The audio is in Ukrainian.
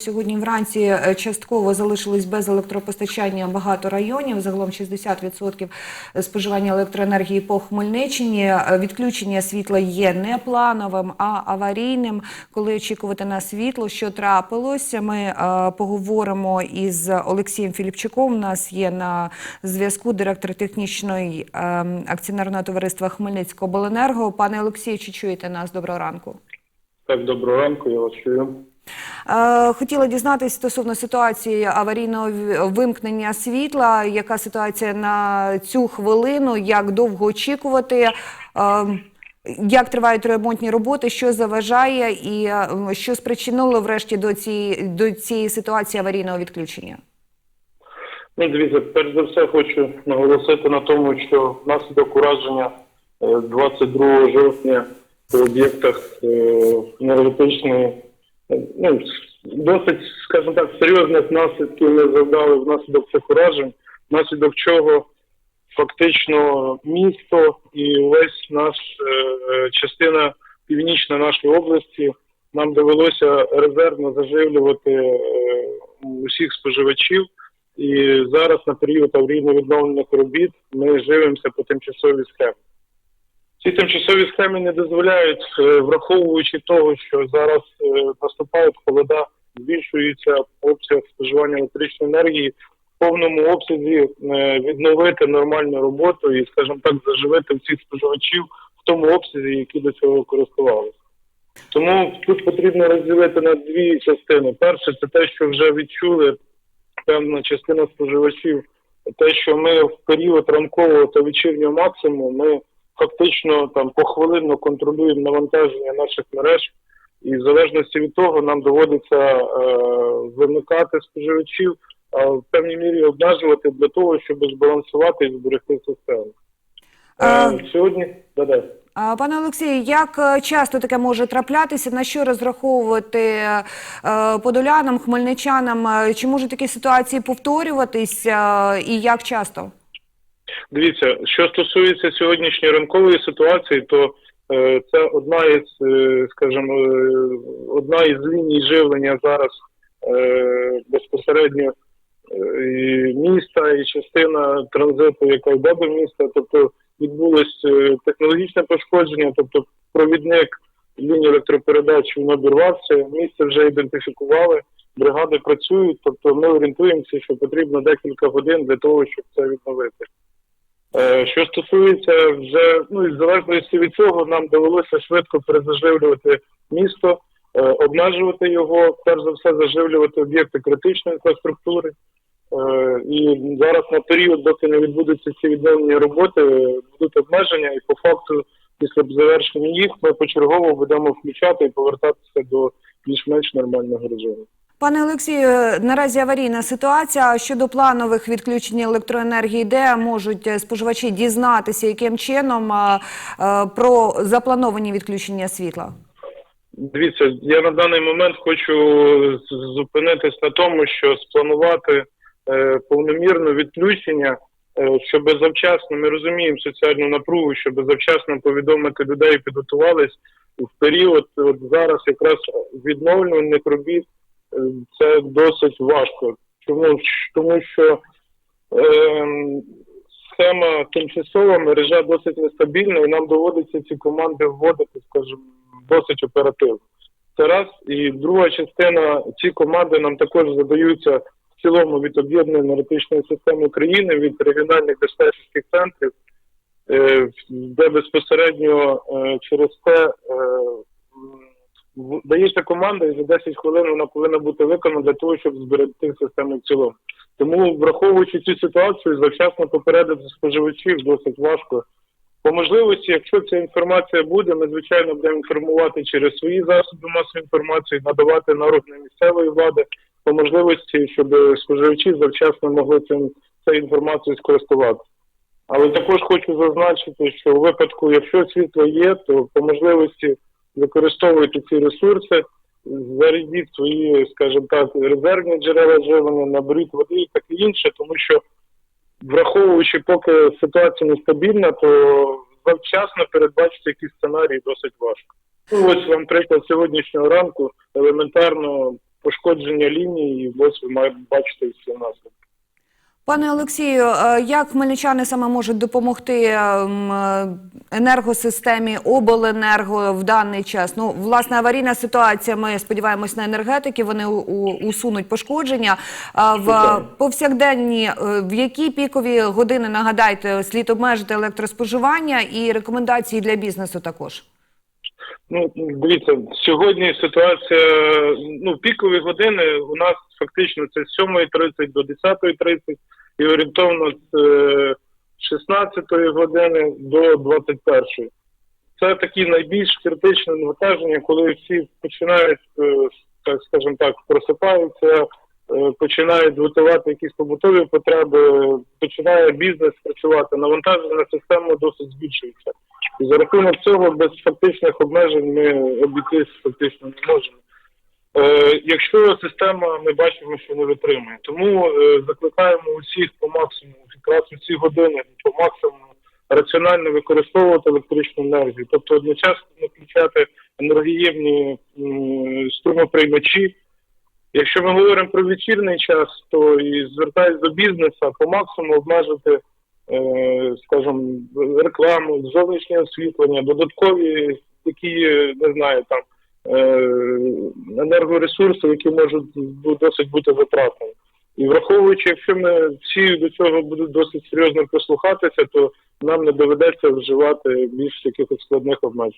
Сьогодні вранці е, частково залишились без електропостачання багато районів. Загалом 60% споживання електроенергії по Хмельниччині. Е, Відключення світла є не плановим, а аварійним. Коли очікувати на світло, що трапилося, ми е, поговоримо із Олексієм Філіпчуком. У нас є на зв'язку директор технічної е, акціонерного товариства Хмельницького обленерго. Пане Олексію, чи чуєте нас? Доброго ранку. Так, доброго ранку, я вас чую. Е, Хотіла дізнатися стосовно ситуації аварійного вимкнення світла. Яка ситуація на цю хвилину? Як довго очікувати? Е, Як тривають ремонтні роботи? Що заважає, і е, що спричинило врешті до цієї до цієї ситуації аварійного відключення? Ну, дивіться, перш за все хочу наголосити на тому, що внаслідок ураження е, 22 жовтня по об'єктах енергетичної, ну, досить, скажімо так, серйозних наслідків ми завдали внаслідок цих уражень, внаслідок чого фактично місто і весь наш е, частина північна нашої області нам довелося резервно заживлювати е, усіх споживачів. І зараз на період аварійно-відновлених робіт ми живемося по тимчасовій схемі. Ці тимчасові схеми не дозволяють, е, враховуючи того, що зараз е, наступають холода, збільшується обсяг споживання електричної енергії, в повному обсязі е, відновити нормальну роботу і, скажімо так, заживити всіх споживачів в тому обсязі, які до цього користувалися. Тому тут потрібно розділити на дві частини. Перше, це те, що вже відчули певна частина споживачів, те, що ми в період ранкового та вечірнього максимуму ми фактично там похвилинно контролюємо навантаження наших мереж, і в залежності від того нам доводиться е, вимикати споживачів, а в певній мірі обмежувати для того, щоб збалансувати і зберегти систему. А- Е, сьогодні да-да. Пане Олексію, як е, часто таке може траплятися? На що розраховувати е, подолянам, хмельничанам? Е, Чи можуть такі ситуації повторюватись е, і як часто? Дивіться, що стосується сьогоднішньої ранкової ситуації, то е, це одна із, е, скажімо, е, одна із ліній живлення зараз е, безпосередньо е, і міста і частина транзиту, яка йде до міста. Тобто відбулось технологічне пошкодження, тобто провідник лінії електропередач він обірвався. Місце вже ідентифікували, бригади працюють. Тобто ми орієнтуємося, що потрібно декілька годин для того, щоб це відновити. Е, Що стосується вже ну і залежності від цього, нам довелося швидко перезаживлювати місто, е, обмежувати його, перш за все, заживлювати об'єкти критичної інфраструктури. Е, І зараз на період, доки не відбудуться ці відновлені роботи, будуть обмеження, і по факту, після завершення їх, ми почергово будемо включати і повертатися до більш-менш нормального режиму. Пане Олексію, е, наразі аварійна ситуація. Щодо планових відключень електроенергії, де можуть е, споживачі дізнатися, яким чином е, про заплановані відключення світла? Дивіться, я на даний момент хочу зупинитись на тому, що спланувати повномірне відключення, щоб завчасно ми розуміємо соціальну напругу, щоб завчасно повідомити людей, підготувались в період. От зараз якраз відновлювальних робіт це досить важко. Чому тому, що ем, схема тимчасова, мережа досить нестабільна, і нам доводиться ці команди вводити, скажімо, досить оперативно. Це раз. І друга частина, ці команди нам також задаються в цілому від об'єднаної енергетичної системи України, від регіональних диспетчерських центрів, е, де безпосередньо е, через те е, дається команда, і за 10 хвилин вона повинна бути виконана для того, щоб зберегти систему в цілому. Тому, враховуючи цю ситуацію, завчасно попередити споживачів досить важко. По можливості, якщо ця інформація буде, ми звичайно будемо інформувати через свої засоби масової інформації, надавати на органи місцевої влади по можливості, щоб споживачі завчасно могли цим цією інформацією скористуватися. Але також хочу зазначити, що у випадку, якщо світло є, то по можливості використовуйте ці ресурси, зарядіть свої, скажімо так, резервні джерела живлення, наберіть води і таке інше, тому що враховуючи, поки ситуація нестабільна, то завчасно передбачити якісь сценарії досить важко. Ну, ось вам приклад сьогоднішнього ранку елементарно пошкодження лінії, і ось ви бачити всі наслідки. Пане Олексію, е, як хмельничани саме можуть допомогти ем, е, енергосистемі обленерго в даний час? Ну, власне, аварійна ситуація. Ми сподіваємось на енергетики. Вони усунуть пошкодження. В повсякденні е, в які пікові години нагадайте слід обмежити електроспоживання і рекомендації для бізнесу також. Ну, дивіться, сьогодні ситуація, ну, пікові години у нас фактично це з 7.30 до 10.30 і орієнтовно з е, 16 години до 21. Це такі найбільш критичні навантаження, коли всі починають, е, так скажімо так, просипаються, е, починають готувати якісь побутові потреби, починає бізнес працювати, навантаження на систему досить збільшується. І за рахунок цього без фактичних обмежень ми обійтись фактично не можемо. Е, якщо система ми бачимо, що не витримує, тому е, закликаємо усіх по максимуму, якраз у ці години по максимуму раціонально використовувати електричну енергію, тобто одночасно включати енергоємні струмоприймачі. Якщо ми говоримо про вечірній час, то і звертаюсь до бізнесу по максимуму обмежити, е, скажімо, рекламу, зовнішнє освітлення, додаткові такі, не знаю, там енергоресурси, які можуть досить бути витратними. І враховуючи, якщо ми всі до цього будуть досить серйозно прислухатися, то нам не доведеться вживати більш якихось складних обмежень.